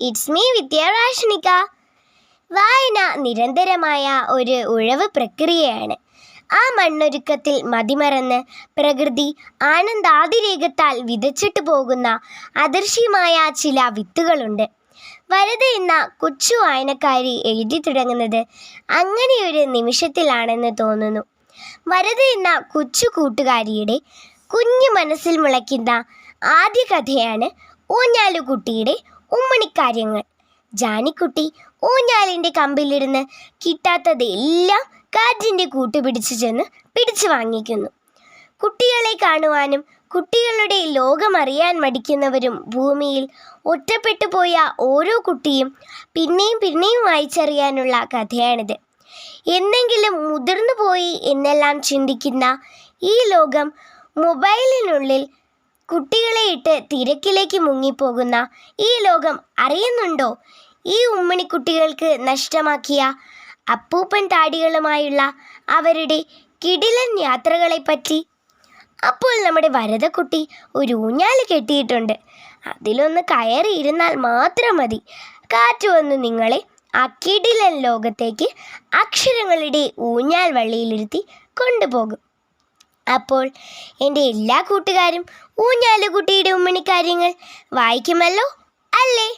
It's me വിദ്യ റാഷണിക വായന നിരന്തരമായ ഒരു ഉഴവ് പ്രക്രിയയാണ്. ആ മണ്ണൊരുക്കത്തിൽ മതിമറന്ന് പ്രകൃതി ആനന്ദാതിരേകത്താൽ വിതച്ചിട്ട് പോകുന്ന അദർശ്യമായ ചില വിത്തുകളുണ്ട്. വരത എന്ന കൊച്ചു വായനക്കാരി എഴുതി തുടങ്ങുന്നത് അങ്ങനെയൊരു നിമിഷത്തിലാണെന്ന് തോന്നുന്നു. വരത എന്ന കൊച്ചു കൂട്ടുകാരിയുടെ കുഞ്ഞു മനസ്സിൽ മുളയ്ക്കുന്ന ആദ്യ കഥയാണ് ഊഞ്ഞാലുകുട്ടിയുടെ ഉമ്മണിക്കാര്യങ്ങൾ. ജാനിക്കുട്ടി ഊഞ്ഞാലിന്റെ കമ്പിലിരുന്ന് കിട്ടാത്തതെല്ലാം കാറ്റിന്റെ കൂട്ടുപിടിച്ചു ചെന്ന് പിടിച്ചു വാങ്ങിക്കുന്നു. കുട്ടികളെ കാണുവാനും കുട്ടികളുടെ ലോകമറിയാൻ മടിക്കുന്നവരും ഭൂമിയിൽ ഒറ്റപ്പെട്ടു പോയ ഓരോ കുട്ടിയും പിന്നെയും പിന്നെയും വായിച്ചറിയാനുള്ള കഥയാണിത്. എന്തെങ്കിലും മുതിർന്നു പോയി എന്നെല്ലാം ചിന്തിക്കുന്ന ഈ ലോകം മൊബൈലിനുള്ളിൽ കുട്ടികളെ ഇട്ട് തിരക്കിലേക്ക് മുങ്ങിപ്പോകുന്ന ഈ ലോകം അറിയുന്നുണ്ടോ? ഈ ഉമ്മണി കുട്ടികൾക്ക് നഷ്ടമാക്കിയ അപ്പൂപ്പൻ താടികളുമായുള്ള അവരുടെ കിടിലൻ യാത്രകളെപ്പറ്റി അപ്പോൾ നമ്മുടെ വരതക്കുട്ടി ഒരു ഊഞ്ഞാൽ കെട്ടിയിട്ടുണ്ട്. അതിലൊന്ന് കയറി ഇരുന്നാൽ മാത്രം മതി. കാറ്റ് വന്ന് നിങ്ങളെ ആ കിടിലൻ ലോകത്തേക്ക് അക്ഷരങ്ങളുടെ ഊഞ്ഞാൽ വള്ളിയിലിരുത്തി കൊണ്ടുപോകും. അപ്പോൾ എന്റെ എല്ലാ കൂട്ടുകാരും ഊഞ്ഞാലുകുട്ടിയുടെ ഉമ്മണിക്കാര്യങ്ങൾ വായിക്കുമല്ലോ അല്ലേ?